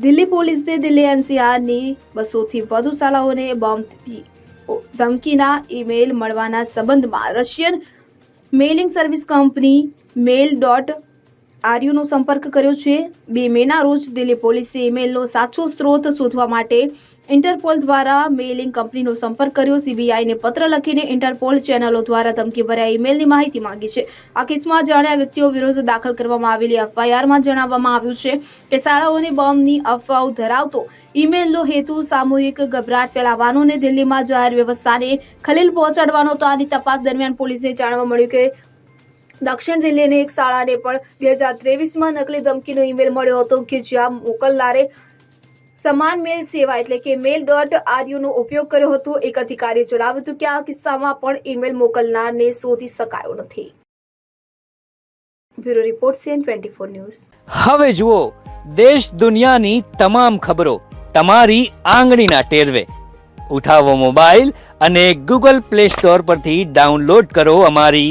દિલ્હી પોલીસે દિલ્હી એનસીઆરની બસોથી વધુ શાળાઓને બોમ્બથી ધમકીના ઈમેલ મળવાના સંબંધમાં Russian mailing service company mail dot આરયુનો સંપર્ક કર્યો છે. બે મેના રોજ દિલ્હી પોલીસે ઈમેલનો સાચો સ્ત્રોત શોધવા માટે ઇન્ટરપોલ દ્વારા મેલિંગ કંપનીનો સંપર્ક કર્યો. સીબીઆઈને પત્ર લખીને ઇન્ટરપોલ ચેનલો દ્વારા ધમકીભર્યા ઈમેલની માહિતી માંગી છે. આ કેસમાં જાણ્યા વ્યક્તિઓ વિરુદ્ધ દાખલ કરવામાં આવેલી એફઆઈઆરમાં જણાવવામાં આવ્યું છે કે શાળાઓની બોમ્બની અફવાઓ ધરાવતો ઈમેલનો હેતુ સામૂહિક ગભરાટ ફેલાવવાનો અને દિલ્હીમાં જાહેર વ્યવસ્થાને ખલેલ પહોંચાડવાનો. હતો આની તપાસ દરમિયાન પોલીસને જાણવા મળ્યું કે દક્ષિણ દિલ્હીની એક શાળાને પણ બે હજાર ત્રેવીસમાં નકલી ધમકીનો ઈમેલ મળ્યો હતો કે જ્યાં મોકલનારે સમાન મેલ સેવા એટલે કે મેલ ડોટ આરયુનો ઉપયોગ કર્યો હતો. એક અધિકારીએ જણાવ્યું હતું કે આ કિસ્સામાં પણ ઈમેલ મોકલનારને શોધી શકાયો નથી. Bureau report CN twenty four news. હવે જુઓ, દેશ દુનિયાની તમામ ખબરો તમારી આંગળીના ટેરવે. ઉઠાવો મોબાઈલ અને ગૂગલ પ્લે સ્ટોર પરથી ડાઉનલોડ કરો અમારી